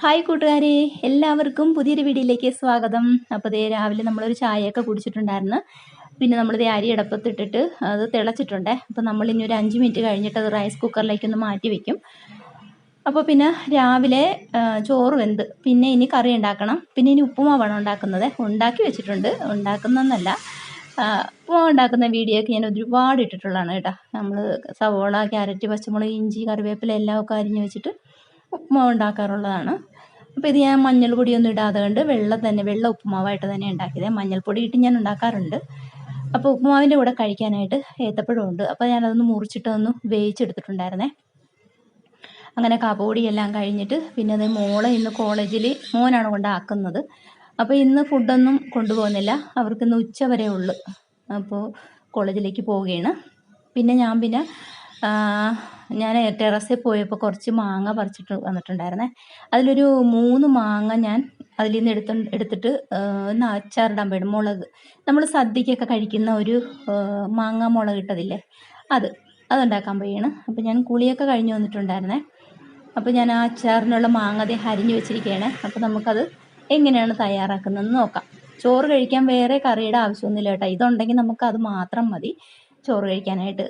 Hi കൂട്ടുകാരെ എല്ലാവർക്കും പുതിയൊരു വീഡിയോയിലേക്ക് സ്വാഗതം. അപ്പോൾ ദേ രാവിലെ നമ്മളൊരു ചായയൊക്കെ കുടിച്ചിട്ടുണ്ടായിരുന്നു. പിന്നെ നമ്മളിത് അരി അടപ്പത്തിട്ടിട്ട് അത് തിളച്ചിട്ടുണ്ട്. അപ്പോൾ നമ്മൾ ഇനി ഒരു അഞ്ച് മിനിറ്റ് കഴിഞ്ഞിട്ട് അത് റൈസ് കുക്കറിലേക്ക് ഒന്ന് മാറ്റി വെക്കും. അപ്പോൾ പിന്നെ രാവിലെ ചോറ് വെന്ത്. പിന്നെ ഇനി കറി ഉണ്ടാക്കണം. പിന്നെ ഇനി ഉപ്പുമാവാണ് ഉണ്ടാക്കുന്നത്. ഉണ്ടാക്കി വെച്ചിട്ടുണ്ട്. ഉണ്ടാക്കുന്നതെന്നല്ല ഉപ്പുമാവ് ഉണ്ടാക്കുന്ന വീഡിയോ ഒക്കെ ഞാൻ ഒരുപാട് ഇട്ടിട്ടുള്ളതാണ് കേട്ടോ. നമ്മൾ സവോള ക്യാരറ്റ് പച്ചമുളക് ഇഞ്ചി കറിവേപ്പില എല്ലാം ഒക്കെ അരിഞ്ഞ് വെച്ചിട്ട് ഉപ്പുമാവ് ഉണ്ടാക്കാറുള്ളതാണ്. അപ്പോൾ ഇത് ഞാൻ മഞ്ഞൾ പൊടിയൊന്നും ഇടാതെ കൊണ്ട് വെള്ളം തന്നെ വെള്ള ഉപ്പുമാവായിട്ട് തന്നെ ഉണ്ടാക്കിയത്. മഞ്ഞൾപ്പൊടി ഇട്ട് ഞാൻ ഉണ്ടാക്കാറുണ്ട്. അപ്പോൾ ഉപ്പുമാവിന്റെ കൂടെ കഴിക്കാനായിട്ട് ഏത്തപ്പഴം ഉണ്ട് അപ്പോൾ ഞാനതൊന്ന് മുറിച്ചിട്ടൊന്ന് വേവിച്ചെടുത്തിട്ടുണ്ടായിരുന്നേ. അങ്ങനെ കാപ്പുപൊടിയെല്ലാം കഴിഞ്ഞിട്ട് പിന്നെ അത് മോളെ ഇന്ന് കോളേജിൽ മോനാണ് കൊണ്ടാക്കുന്നത്. അപ്പോൾ ഇന്ന് ഫുഡൊന്നും കൊണ്ടുപോകുന്നില്ല. അവർക്ക് ഇന്ന് ഉച്ച വരെ ഉള്ളു. അപ്പോൾ കോളേജിലേക്ക് പോവുകയാണ്. പിന്നെ ഞാൻ പിന്നെ ഞാൻ ടെറസിൽ പോയപ്പോൾ കുറച്ച് മാങ്ങ പറിച്ചിട്ട് വന്നിട്ടുണ്ടായിരുന്നേ. അതിലൊരു മൂന്ന് മാങ്ങ ഞാൻ അതിൽ നിന്ന് എടുത്ത് എടുത്തിട്ട് ഒന്ന് അച്ചാറിടാൻ വേണം മുളക്. നമ്മൾ സദ്യക്കൊക്കെ കഴിക്കുന്ന ഒരു മാങ്ങ മുളക് ഇട്ടതില്ലേ? അത് അതുണ്ടാക്കാൻ പോയാണ്. അപ്പോൾ ഞാൻ കുളിയൊക്കെ കഴിഞ്ഞ് വന്നിട്ടുണ്ടായിരുന്നേ. അപ്പോൾ ഞാൻ ആ അച്ചാറിനുള്ള മാങ്ങ ദേ അരിഞ്ഞ് വെച്ചിരിക്കുകയാണ് അപ്പോൾ നമുക്കത് എങ്ങനെയാണ് തയ്യാറാക്കുന്നതെന്ന് നോക്കാം. ചോറ് കഴിക്കാൻ വേറെ കറിയുടെ ആവശ്യമൊന്നുമില്ല കേട്ടോ. ഇതുണ്ടെങ്കിൽ നമുക്ക് അത് മാത്രം മതി. ചോറ് കഴിക്കാനായിട്ട്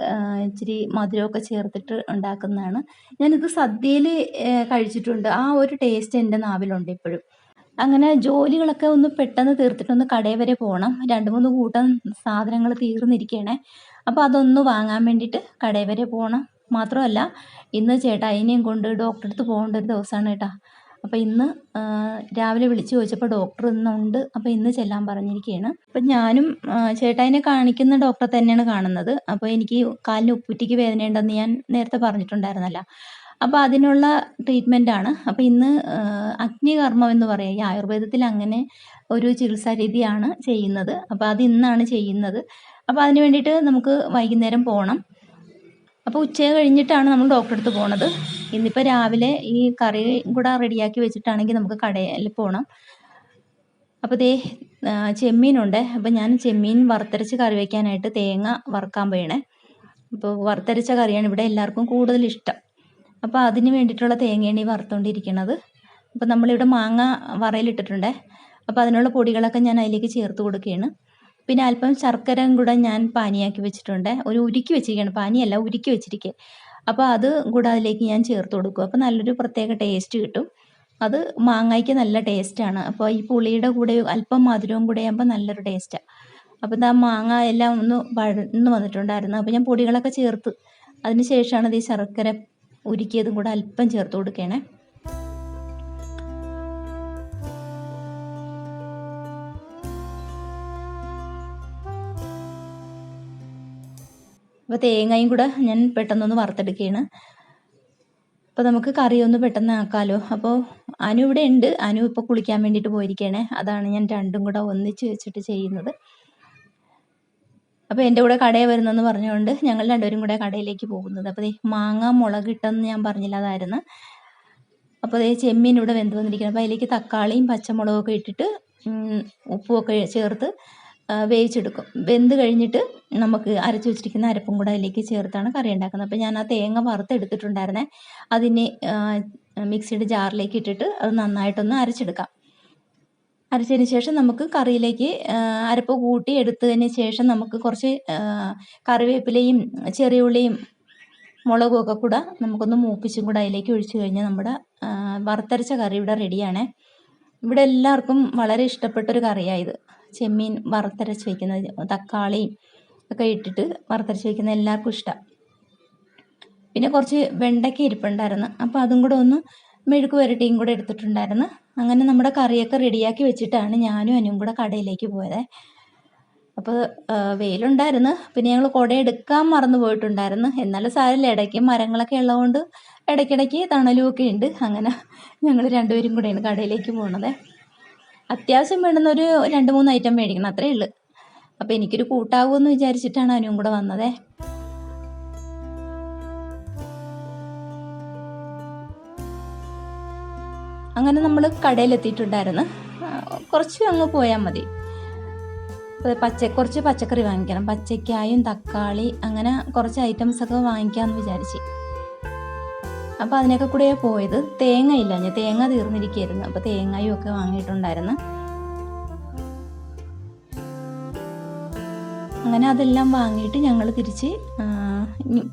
ഇച്ചിരി മധുരമൊക്കെ ചേർത്തിട്ട് ഉണ്ടാക്കുന്നതാണ്. ഞാനിത് സദ്യയിൽ കഴിച്ചിട്ടുണ്ട്. ആ ഒരു ടേസ്റ്റ് എന്റെ നാവിലുണ്ട് ഇപ്പോഴും. അങ്ങനെ ജോലികളൊക്കെ ഒന്ന് പെട്ടെന്ന് തീർത്തിട്ടൊന്ന് കടയിൽ വരെ പോകണം രണ്ട് മൂന്ന് കൂട്ടം സാധനങ്ങൾ തീർന്നിരിക്കണേ. അപ്പോൾ അതൊന്ന് വാങ്ങാൻ വേണ്ടിയിട്ട് കടയിൽ വരെ പോകണം മാത്രമല്ല ഇന്ന് ചേട്ടായിനെയും കൊണ്ട് ഡോക്ടറെ അടുത്ത് പോകേണ്ട ഒരു ദിവസമാണ് കേട്ടോ. അപ്പോൾ ഇന്ന് രാവിലെ വിളിച്ചു ചോദിച്ചപ്പോൾ ഡോക്ടർ ഇന്നുണ്ട്. അപ്പോൾ ഇന്ന് ചെല്ലാൻ പറഞ്ഞിരിക്കുകയാണ് അപ്പം ഞാനും ചേട്ടായിനെ കാണിക്കുന്ന ഡോക്ടറെ തന്നെയാണ് കാണുന്നത്. അപ്പോൾ എനിക്ക് കാലിന് ഉപ്പുറ്റിക്ക് വേദനയുണ്ടെന്ന് ഞാൻ നേരത്തെ പറഞ്ഞിട്ടുണ്ടായിരുന്നല്ലോ. അപ്പോൾ അതിനുള്ള ആണ്. അപ്പോൾ ഇന്ന് അഗ്നികർമ്മം എന്ന് പറയുക ഈ ആയുർവേദത്തിൽ അങ്ങനെ ഒരു ചികിത്സാ രീതിയാണ് ചെയ്യുന്നത്. അപ്പോൾ അത് ഇന്നാണ് ചെയ്യുന്നത്. അപ്പോൾ അതിന് വേണ്ടിയിട്ട് നമുക്ക് വൈകുന്നേരം പോകണം അപ്പോൾ ഉച്ച കഴിഞ്ഞിട്ടാണ് നമ്മൾ ഡോക്ടറെ അടുത്ത് പോണത്. ഇന്നിപ്പോൾ രാവിലെ ഈ കറി കൂടെ റെഡിയാക്കി വെച്ചിട്ടാണെങ്കിൽ നമുക്ക് കടയിൽ പോകണം അപ്പോൾ ദേ ചെമ്മീനുണ്ട്. അപ്പോൾ ഞാൻ ചെമ്മീൻ വറുത്തരച്ച് കറി വയ്ക്കാനായിട്ട് തേങ്ങ വറുക്കാൻ പോയണേ. അപ്പോൾ വറുത്തരച്ച കറിയാണ് ഇവിടെ എല്ലാവർക്കും കൂടുതൽ ഇഷ്ടം. അപ്പോൾ അതിന് വേണ്ടിയിട്ടുള്ള തേങ്ങയാണ് ഈ വറുത്തുകൊണ്ടിരിക്കുന്നത് അപ്പോൾ നമ്മളിവിടെ മാങ്ങ വറയിലിട്ടിട്ടുണ്ട്. അപ്പോൾ അതിനുള്ള പൊടികളൊക്കെ ഞാൻ അതിലേക്ക് ചേർത്ത് കൊടുക്കുകയാണ്. പിന്നെ അല്പം ശർക്കരയും കൂടെ ഞാൻ പാനിയാക്കി വെച്ചിട്ടുണ്ട്. ഒരു ഉരുക്കി വെച്ചിരിക്കുകയാണ്. പാനിയല്ല ഉരുക്കി വെച്ചിരിക്കുക അപ്പോൾ അത് കൂടെ അതിലേക്ക് ഞാൻ ചേർത്ത് കൊടുക്കും. അപ്പോൾ നല്ലൊരു പ്രത്യേക ടേസ്റ്റ് കിട്ടും. അത് മാങ്ങയ്ക്ക് നല്ല ടേസ്റ്റാണ് അപ്പോൾ ഈ പുളിയുടെ കൂടെ അല്പം മധുരവും കൂടെ ആകുമ്പോൾ നല്ലൊരു ടേസ്റ്റാണ് അപ്പോൾ ഇതാ മാങ്ങ എല്ലാം ഒന്ന് വഴന്ന് വന്നിട്ടുണ്ടായിരുന്നു. അപ്പോൾ ഞാൻ പൊടികളൊക്കെ ചേർത്ത്. അതിന് ശേഷമാണ് ഈ ശർക്കര ഉരുക്കിയതും കൂടെ അല്പം ചേർത്ത് കൊടുക്കണേ. അപ്പോൾ തേങ്ങയും കൂടെ ഞാൻ പെട്ടെന്നൊന്ന് വറുത്തെടുക്കുകയാണ് അപ്പോൾ നമുക്ക് കറി ഒന്ന് പെട്ടെന്ന് ആക്കാലോ. അപ്പോൾ അനു ഇവിടെ ഉണ്ട്. അനു ഇപ്പോൾ കുളിക്കാൻ വേണ്ടിയിട്ട് പോയിരിക്കുകയാണ് അതാണ് ഞാൻ രണ്ടും കൂടെ ഒന്നിച്ച് വെച്ചിട്ട് ചെയ്യുന്നത്. അപ്പോൾ എന്റെ കൂടെ കടയിൽ വരുന്നെന്ന് പറഞ്ഞുകൊണ്ട് ഞങ്ങൾ രണ്ടുപേരും കൂടെ കടയിലേക്ക് പോകുന്നത്. അപ്പോൾ മാങ്ങ മുളക് ഇട്ടെന്ന് ഞാൻ പറഞ്ഞില്ല അതായിരുന്നു. അപ്പോൾ ദേ ചെമ്മീൻ ഇവിടെ വെന്ത് വന്നിരിക്കുന്നത് അപ്പോൾ അതിലേക്ക് തക്കാളിയും പച്ചമുളകും ഒക്കെ ഇട്ടിട്ട് ഉപ്പുമൊക്കെ ചേർത്ത് വേവിച്ചെടുക്കും. വെന്ത് കഴിഞ്ഞിട്ട് നമുക്ക് അരച്ച് വെച്ചിരിക്കുന്ന അരപ്പും കൂടെ അതിലേക്ക് ചേർത്താണ് കറി ഉണ്ടാക്കുന്നത്. അപ്പോൾ ഞാൻ ആ തേങ്ങ വറുത്തെടുത്തിട്ടുണ്ടായിരുന്നേ. അതിനെ മിക്സിയുടെ ജാറിലേക്ക് ഇട്ടിട്ട് അത് നന്നായിട്ടൊന്ന് അരച്ചെടുക്കാം. അരച്ചതിന് ശേഷം നമുക്ക് കറിയിലേക്ക് അരപ്പ് കൂട്ടി എടുത്തതിന് ശേഷം നമുക്ക് കുറച്ച് കറിവേപ്പിലയും ചെറിയ ഉള്ളിയും മുളകും ഒക്കെ കൂടെ നമുക്കൊന്ന് മൂപ്പിച്ചും കൂടെ അതിലേക്ക് ഒഴിച്ചു കഴിഞ്ഞാൽ നമ്മുടെ വറുത്തരച്ച കറി ഇവിടെ റെഡിയാണ് ഇവിടെ എല്ലാവർക്കും വളരെ ഇഷ്ടപ്പെട്ടൊരു കറിയായത് ചെമ്മീൻ വറുത്തരച്ച് വയ്ക്കുന്നത് തക്കാളിയും ഒക്കെ ഇട്ടിട്ട് വറുത്തരച്ച് വയ്ക്കുന്ന എല്ലാവർക്കും ഇഷ്ടമാണ് പിന്നെ കുറച്ച് വെണ്ടയ്ക്ക ഇരിപ്പുണ്ടായിരുന്നു. അപ്പോൾ അതും കൂടെ ഒന്ന് മെഴുക്ക് പുരട്ടിയും കൂടെ എടുത്തിട്ടുണ്ടായിരുന്നു. അങ്ങനെ നമ്മുടെ കറിയൊക്കെ റെഡിയാക്കി വെച്ചിട്ടാണ് ഞാനും അനും കൂടെ കടയിലേക്ക് പോയത്. അപ്പോൾ വെയിലുണ്ടായിരുന്നു. പിന്നെ ഞങ്ങൾ കുട എടുക്കാൻ മറന്നു പോയിട്ടുണ്ടായിരുന്നു. എന്നാലും സാരമില്ല ഇടയ്ക്ക് മരങ്ങളൊക്കെ ഉള്ളതുകൊണ്ട് ഇടയ്ക്കിടയ്ക്ക് തണലും ഒക്കെ ഉണ്ട്. അങ്ങനെ ഞങ്ങൾ രണ്ടുപേരും കൂടെയാണ് കടയിലേക്ക് പോണത്. അത്യാവശ്യം വേണ്ടുന്ന ഒരു രണ്ട് മൂന്ന് ഐറ്റം മേടിക്കണം അത്രേ ഉള്ളൂ. അപ്പോൾ എനിക്കൊരു കൂട്ടാകുമെന്ന് വിചാരിച്ചിട്ടാണ് അനുവും കൂടെ വന്നതേ. അങ്ങനെ നമ്മൾ കടയിലെത്തിയിട്ടുണ്ടായിരുന്നു. കുറച്ച് അങ്ങ് പോയാൽ മതി. പച്ച കുറച്ച് പച്ചക്കറി വാങ്ങിക്കണം. പച്ചക്കായും തക്കാളി അങ്ങനെ കുറച്ച് ഐറ്റംസ് ഒക്കെ വാങ്ങിക്കാമെന്ന് വിചാരിച്ച്. അപ്പോൾ അതിനൊക്കെ കൂടെ പോയത്. തേങ്ങ ഇല്ല തേങ്ങ തീർന്നിരിക്കുകയായിരുന്നു. അപ്പോൾ തേങ്ങയും ഒക്കെ വാങ്ങിയിട്ടുണ്ടായിരുന്നു. അങ്ങനെ അതെല്ലാം വാങ്ങിയിട്ട് ഞങ്ങൾ തിരിച്ച്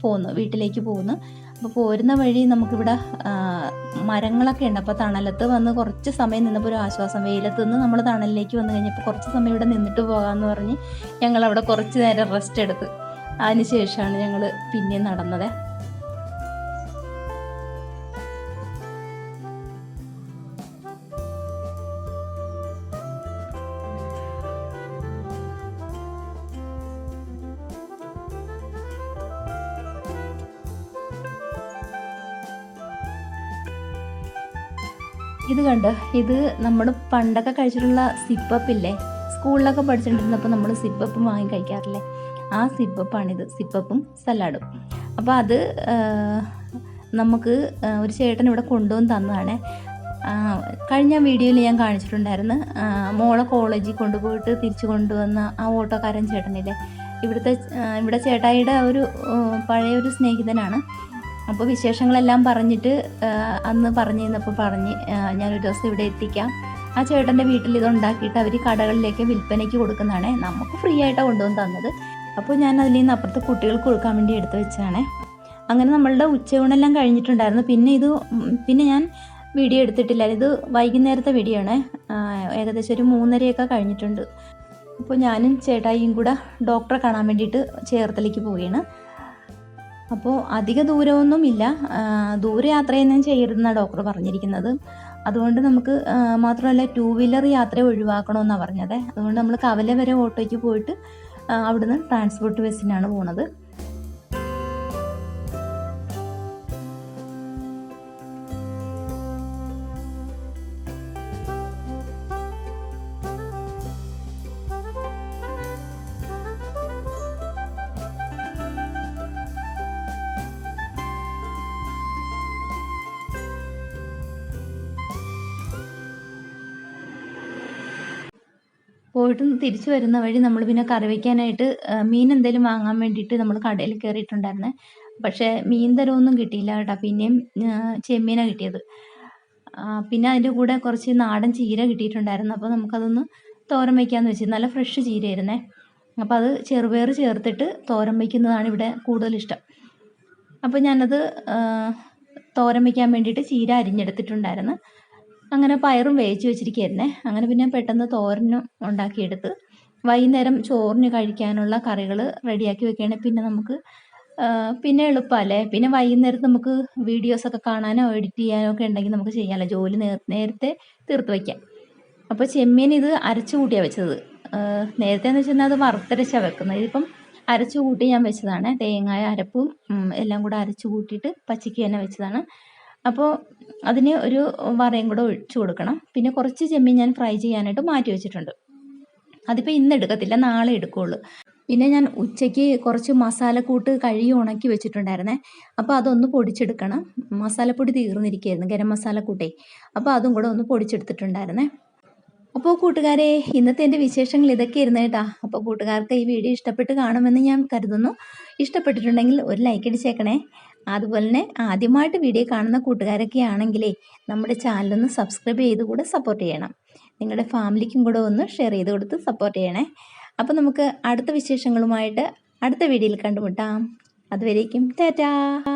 പോന്നു വീട്ടിലേക്ക് പോന്നു. അപ്പോൾ പോരുന്ന വഴി നമുക്കിവിടെ മരങ്ങളൊക്കെ ഉണ്ട്. അപ്പോൾ തണലത്ത് വന്ന് കുറച്ച് സമയം നിന്നപ്പോൾ ഒരു ആശ്വാസം. വെയിലത്ത് നിന്ന് നമ്മൾ തണലിലേക്ക് വന്നു കഴിഞ്ഞപ്പോൾ കുറച്ച് സമയം ഇവിടെ നിന്നിട്ട് പോകാമെന്ന് പറഞ്ഞ് ഞങ്ങൾ അവിടെ കുറച്ച് നേരം റെസ്റ്റ് എടുത്ത്. അതിന് ശേഷമാണ് ഞങ്ങൾ പിന്നെയും നടന്നത്. ഇത് കണ്ട് ഇത് നമ്മൾ പണ്ടൊക്കെ കഴിച്ചിട്ടുള്ള സിപ്പപ്പ് ഇല്ലേ സ്കൂളിലൊക്കെ പഠിച്ചിട്ടുണ്ടിരുന്നപ്പോൾ നമ്മൾ സിപ്പപ്പ് വാങ്ങി കഴിക്കാറില്ലേ? ആ സിപ്പപ്പാണിത്. സിപ്പപ്പും സലാഡും. അപ്പോൾ അത് നമുക്ക് ഒരു ചേട്ടൻ ഇവിടെ കൊണ്ടുവന്ന് തന്നതാണ്. കഴിഞ്ഞ വീഡിയോയിൽ ഞാൻ കാണിച്ചിട്ടുണ്ടായിരുന്നു. മോളെ കോളേജിൽ കൊണ്ടുപോയിട്ട് തിരിച്ചു കൊണ്ടുവന്ന ആ ഓട്ടോക്കാരൻ ചേട്ടനില്ലേ? ഇവിടുത്തെ ഇവിടെ ചേട്ടായിയുടെ ഒരു പഴയ ഒരു സ്നേഹിതനാണ്. അപ്പോൾ വിശേഷങ്ങളെല്ലാം പറഞ്ഞിട്ട് അന്ന് പറഞ്ഞു തന്നപ്പോൾ പറഞ്ഞ് ഞാനൊരു ദിവസം ഇവിടെ എത്തിക്കാം. ആ ചേട്ടന്റെ വീട്ടിൽ ഇത് ഉണ്ടാക്കിയിട്ട് അവർ കടകളിലേക്ക് വിൽപ്പനയ്ക്ക് കൊടുക്കുന്നതാണ്. നമുക്ക് ഫ്രീ ആയിട്ടാണ് കൊണ്ടുവന്ന് തന്നത്. അപ്പോൾ ഞാൻ അതിൽ നിന്ന് അപ്പുറത്ത് കുട്ടികൾക്ക് കൊടുക്കാൻ വേണ്ടി എടുത്തു വെച്ചാണ് അങ്ങനെ നമ്മളുടെ ഉച്ചയൂണെല്ലാം കഴിഞ്ഞിട്ടുണ്ടായിരുന്നു. പിന്നെ ഇത് പിന്നെ ഞാൻ വീഡിയോ എടുത്തിട്ടില്ല. ഇത് വൈകുന്നേരത്തെ വീഡിയോ ആണ്. ഏകദേശം ഒരു മൂന്നരയൊക്കെ കഴിഞ്ഞിട്ടുണ്ട്. അപ്പോൾ ഞാനും ചേട്ടായിയും കൂടെ ഡോക്ടറെ കാണാൻ വേണ്ടിയിട്ട് ചേർത്തലേക്ക് പോവുകയാണ്. അപ്പോൾ അധിക ദൂരമൊന്നും ഇല്ല. ദൂരയാത്രയൊന്നും ദൂര യാത്രയൊന്നും ചെയ്യരുതെന്നാണ് ഡോക്ടർ പറഞ്ഞിരിക്കുന്നത്. അതുകൊണ്ട് നമുക്ക് മാത്രമല്ല ടൂ വീലർ യാത്ര ഒഴിവാക്കണമെന്നാണ് പറഞ്ഞത്. അതുകൊണ്ട് നമ്മൾ കവല വരെ ഓട്ടോയ്ക്ക് പോയിട്ട് അവിടുന്ന് ട്രാൻസ്പോർട്ട് ബസ്സിനാണ് പോണത്. പോയിട്ട് തിരിച്ചു വരുന്ന വഴി നമ്മൾ പിന്നെ കറി വയ്ക്കാനായിട്ട് മീൻ എന്തെങ്കിലും വാങ്ങാൻ വേണ്ടിയിട്ട് നമ്മൾ കടയിൽ കയറിയിട്ടുണ്ടായിരുന്നേ പക്ഷേ മീൻ തരമൊന്നും കിട്ടിയില്ല കേട്ടോ. പിന്നെയും ചെമ്മീനാണ് കിട്ടിയത്. പിന്നെ അതിന്റെ കൂടെ കുറച്ച് നാടൻ ചീര കിട്ടിയിട്ടുണ്ടായിരുന്നു. അപ്പോൾ നമുക്കതൊന്ന് തോരൻ വയ്ക്കാമെന്ന് വെച്ചു നല്ല ഫ്രഷ് ചീരയായിരുന്നേ. അപ്പോൾ അത് ചെറുപയർ ചേർത്തിട്ട് തോരൻ വയ്ക്കുന്നതാണ് ഇവിടെ കൂടുതലിഷ്ടം അപ്പോൾ ഞാനത് തോരൻ വയ്ക്കാൻ വേണ്ടിയിട്ട് ചീര അരിഞ്ഞെടുത്തിട്ടുണ്ടായിരുന്നു. അങ്ങനെ പയറും വേവിച്ച് വെച്ചിരിക്കുകയായിരുന്നേ അങ്ങനെ പിന്നെ പെട്ടെന്ന് തോരനും ഉണ്ടാക്കിയെടുത്ത് വൈകുന്നേരം ചോറിന് കഴിക്കാനുള്ള കറികൾ റെഡിയാക്കി വെക്കുകയാണെങ്കിൽ പിന്നെ നമുക്ക് പിന്നെ എളുപ്പമല്ലേ? പിന്നെ വൈകുന്നേരത്ത് നമുക്ക് വീഡിയോസൊക്കെ കാണാനോ എഡിറ്റ് ചെയ്യാനോ ഒക്കെ ഉണ്ടെങ്കിൽ നമുക്ക് ചെയ്യാമല്ലോ. ജോലി നേരത്തെ തീർത്ത് വയ്ക്കാം അപ്പോൾ ചെമ്മീൻ ഇത് അരച്ചു കൂട്ടിയാണ് വെച്ചത്. നേരത്തെ എന്ന് വെച്ചാൽ അത് വറുത്തരച്ചാണ് വെക്കുന്നത്. ഇതിപ്പം അരച്ചു കൂട്ടി ഞാൻ വെച്ചതാണ്. തേങ്ങായ അരപ്പും എല്ലാം കൂടെ അരച്ചു കൂട്ടിയിട്ട് പച്ചയ്ക്ക് തന്നെ വെച്ചതാണ്. അപ്പോൾ അതിന് ഒരു വറയും കൂടെ ഒഴിച്ചു കൊടുക്കണം. പിന്നെ കുറച്ച് ചെമ്മീൻ ഞാൻ ഫ്രൈ ചെയ്യാനായിട്ട് മാറ്റി വെച്ചിട്ടുണ്ട്. അതിപ്പോൾ ഇന്ന് എടുക്കത്തില്ല നാളെ എടുക്കുകയുള്ളൂ പിന്നെ ഞാൻ ഉച്ചയ്ക്ക് കുറച്ച് മസാലക്കൂട്ട് കഴുകി ഉണക്കി വെച്ചിട്ടുണ്ടായിരുന്നേ. അപ്പോൾ അതൊന്ന് പൊടിച്ചെടുക്കണം. മസാലപ്പൊടി തീർന്നിരിക്കുകയായിരുന്നു ഗരം മസാലക്കൂട്ടേ അപ്പോൾ അതും കൂടെ ഒന്ന് പൊടിച്ചെടുത്തിട്ടുണ്ടായിരുന്നേ. അപ്പോൾ കൂട്ടുകാരെ ഇന്നത്തെ എന്റെ വിശേഷങ്ങൾ ഇതൊക്കെ ഇരുന്ന് കേട്ടാ. അപ്പോൾ കൂട്ടുകാർക്ക് ഈ വീഡിയോ ഇഷ്ടപ്പെട്ട് കാണുമെന്ന് ഞാൻ കരുതുന്നു. ഇഷ്ടപ്പെട്ടിട്ടുണ്ടെങ്കിൽ ഒരു ലൈക്ക് അടിച്ചേക്കണേ. അതുപോലെ തന്നെ ആദ്യമായിട്ട് വീഡിയോ കാണുന്ന കൂട്ടുകാരൊക്കെ ആണെങ്കിലേ നമ്മുടെ ചാനലൊന്ന് സബ്സ്ക്രൈബ് ചെയ്ത് കൂടെ സപ്പോർട്ട് ചെയ്യണം. നിങ്ങളുടെ ഫാമിലിക്കും കൂടെ ഒന്ന് ഷെയർ ചെയ്ത് കൊടുത്ത് സപ്പോർട്ട് ചെയ്യണേ. അപ്പോൾ നമുക്ക് അടുത്ത വിശേഷങ്ങളുമായിട്ട് അടുത്ത വീഡിയോയിൽ കണ്ടുമുട്ടാം. അതുവരേക്കും ടാറ്റാ!